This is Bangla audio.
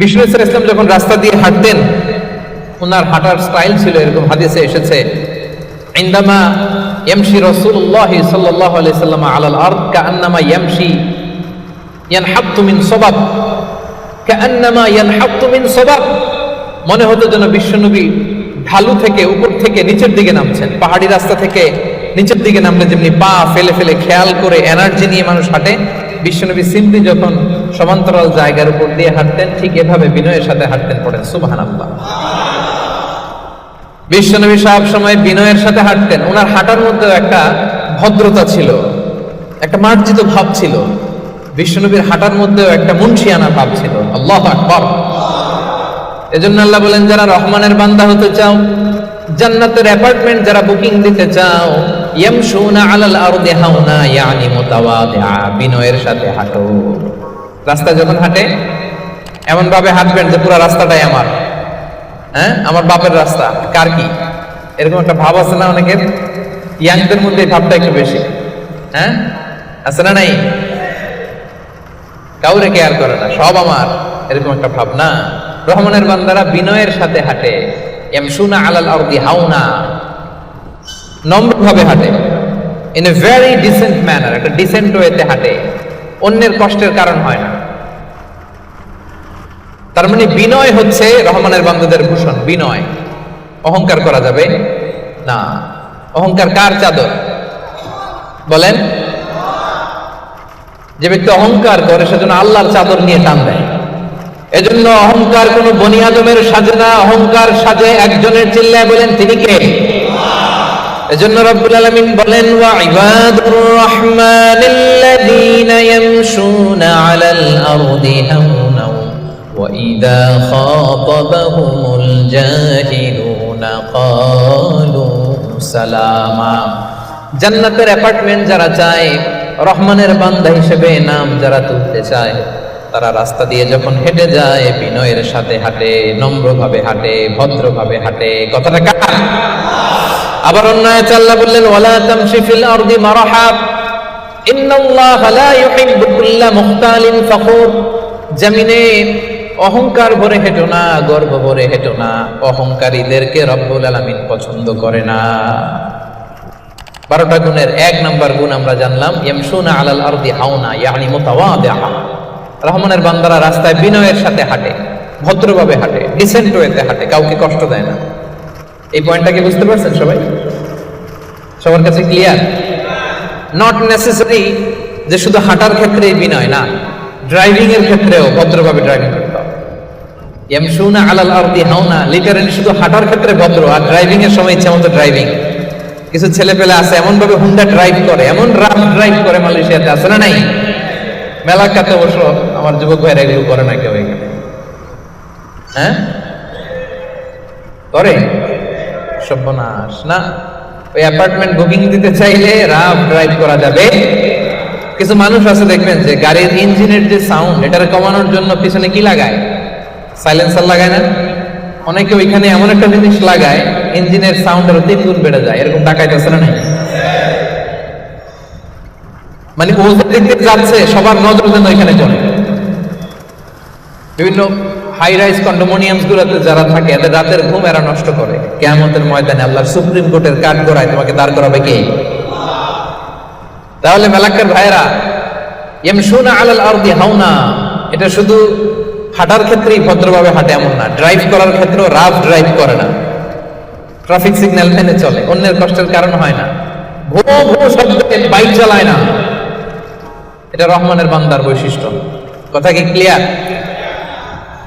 বিষ্ণু ইসলাম যখন রাস্তা দিয়ে হাঁটতেন ওনার হাঁটার স্টাইল ছিল এরকম, হাদিসে এসেছে, ইন্দামা ইয়ামশি রাসূলুল্লাহ সাল্লাল্লাহু আলাইহি সাল্লাম আলাল আরদ, কাআন্নামা ইয়ামশি ইয়ানহাত্তু মিন সাবাব, কাআন্নামা ইয়ানহাত্তু মিন সাবাব। মনে হতো যেন বিশ্বনবী ঢালু থেকে উপর থেকে নিচের দিকে নামছেন, পাহাড়ি রাস্তা থেকে নিচের দিকে নামলে যেমনি পা ফেলে ফেলে খেয়াল করে এনার্জি নিয়ে মানুষ হাঁটে, বিশ্বনবী সিম্পলি যখন সমান্তরাল জায়গার উপর দিয়ে হাঁটতেন, ঠিক এভাবে বিনয়ের সাথে হাঁটতেন পড়েন, সুবহানাল্লাহ। বিশ্বনবী সব সময় বিনয়ের সাথে হাঁটতেন। ওনার হাঁটার মধ্যেও একটা ভদ্রতা ছিল, একটা মার্জিত ভাব ছিল। বিশ্বনবীর হাঁটার মধ্যেও একটা মুন্সিয়ানা ভাব ছিল। আল্লাহ আকবর। এজন্য আল্লাহ বলেন, যারা রহমানের বান্দা হতে চাও, জান্নাতের অ্যাপার্টমেন্ট যারা বুকিং দিতে চাও ইয়ামশুনা আলাল আরদি হাওনা ইয়ানি মুতাওয়াদিআ বিনয়ের সাথে হাঁটো। রাস্তা যখন হাঁটে এমন ভাবে হাঁটবেন যে পুরো রাস্তাটাই আমার। হ্যাঁ? আমার বাপের রাস্তা। কার কি? এরকম একটা ভাব আছে না অনেকের? ইয়াংদের মধ্যে ভাবটা একটু বেশি। হ্যাঁ? আছে না নাই? কাউরে কেয়ার করে না, সব আমার। এরকম একটা ভাবনা রহমানের বান্দারা বিনয়ের সাথে হাঁটে। এম এমসুনা আলাল আরদি হাওনা। নম্রভাবে হাঁটে। In a very decent manner একটা ডিসেন্ট ওয়েতে হাঁটে। অন্যের কষ্টের কারণ হয় না। তার মানে বিনয় হচ্ছে রহমানের বান্দাদের ভূষণ, বিনয়। অহংকার করা যাবে? না। অহংকার কার চাদর? বলেন। যে ব্যক্তি অহংকার করে, সেজন্য আল্লাহর চাদর নিয়ে টান দেয়। এজন্য অহংকার কোন বনি আদমের সাজে না। অহংকার সাজে একজনের চিল্লায় বলেন, তিনি কে? এজন্য রব্বুল আলামিন বলেন, ওয়া ইবাদুর রহমানিল্লাযীনা ইয়ামশুনা আলাল আরদি হাওনা ওয়া ইযা খাতাবাহুমুল জান্নাতের অ্যাপার্টমেন্ট যারা চায়, রহমানের বান্দা হিসেবে নাম যারা তুলতে চায়, তারা রাস্তা দিয়ে যখন হেঁটে যায়, বিনয়ের সাথে হাঁটে, নম্রভাবে হাঁটে, ভদ্রভাবে হাঁটে। কথাটা কার? আবার অন্য আয়াতে আল্লাহ বললেন, ওয়ালা তামশি ফিল আরদি মারাহা। ইন্নাল্লাহা লা ইউহিব্বু কুল্লা মুখতালিন ফখুর। জমিনে অহংকার ভরে হেঁটো না, গর্ব ভরে হেঁটো না। অহংকারীদেরকে রব্বুল আলামিন পছন্দ করে না। বারোটা গুণের এক নাম্বার গুণ আমরা জানলাম, ইয়ামশুনা আলাল আরদি হাওনা, ইয়ানি মুতাওয়াদিআ রহমানের বান্দারা রাস্তায় বিনয়ের সাথে হাঁটে, ভদ্রভাবে হাঁটে, ডিসেন্ট ওয়েতে হাঁটে, কাউকে কষ্ট দেয় না। এই পয়েন্টটা কি বুঝতে পারছেন সবাই? সবার কাছে ক্লিয়ার নট নেসেসারি যে শুধু হাঁটার ক্ষেত্রেই বিনয়, না। ড্রাইভিং এর ক্ষেত্রেও ভদ্রভাবে ড্রাইভিং করতে হবে। ইয়ামশুনা আলাল আরদি হাওনা লিটারালি শুধু হাঁটার ক্ষেত্রে ভদ্র, আর ড্রাইভিং এর সময় ইচ্ছা মতো ড্রাইভিং কিছু ছেলে পেলে আছে এমন ভাবে হুন্ডা ড্রাইভ করে, এমন রাফ ড্রাইভ করে মালয়েশিয়াতে আছে না নাই? মেলা মেলাকাতে অবশ্য আমার যুবক ভাইরা এগুলো করে না কেউ এখানে। হ্যাঁ? করে? সর্বনাশ, না? ওই অ্যাপার্টমেন্ট বুকিং দিতে চাইলে রাফ ড্রাইভ করা যাবে। কিছু মানুষ আছে দেখবেন যে গাড়ির ইঞ্জিনের যে সাউন্ড এটার কমানোর জন্য পিছনে কি লাগায়? সাইলেন্সার লাগায় না? অনেকে ওইখানে এমন একটা জিনিস লাগায়, ইঞ্জিনের সাউন্ড আরও তিন গুণ বেড়ে যায়। এরকম টাকাইতেছে না মানে ও যাচ্ছে, সবার নজর যেন ওইখানে চলে। বিভিন্ন হাই রাইজ কন্ডোমোনিয়ামস গুলোতে যারা থাকে, এদের রাতের ঘুম এরা নষ্ট করে। কেয়ামতের ময়দানে আল্লাহর সুপ্রিম কোর্টের কাঠ গড়ায় তোমাকে দাঁড় করাবে কে? তাহলে মেলাক্কার ভাইরা ইয়ামশুনা আলাল আরদি হাওনা। এটা শুধু হাঁটার ক্ষেত্রেই ভদ্রভাবে হাঁটে এমন না ড্রাইভ করার ক্ষেত্রেও রাফ ড্রাইভ করে না। ট্রাফিক সিগন্যাল মেনে চলে, অন্যের কষ্টের কারণ হয় না। ভো ভো শব্দে বাইক চালায় না। এটা রহমানের বান্দার বৈশিষ্ট্য। কথা কি ক্লিয়ার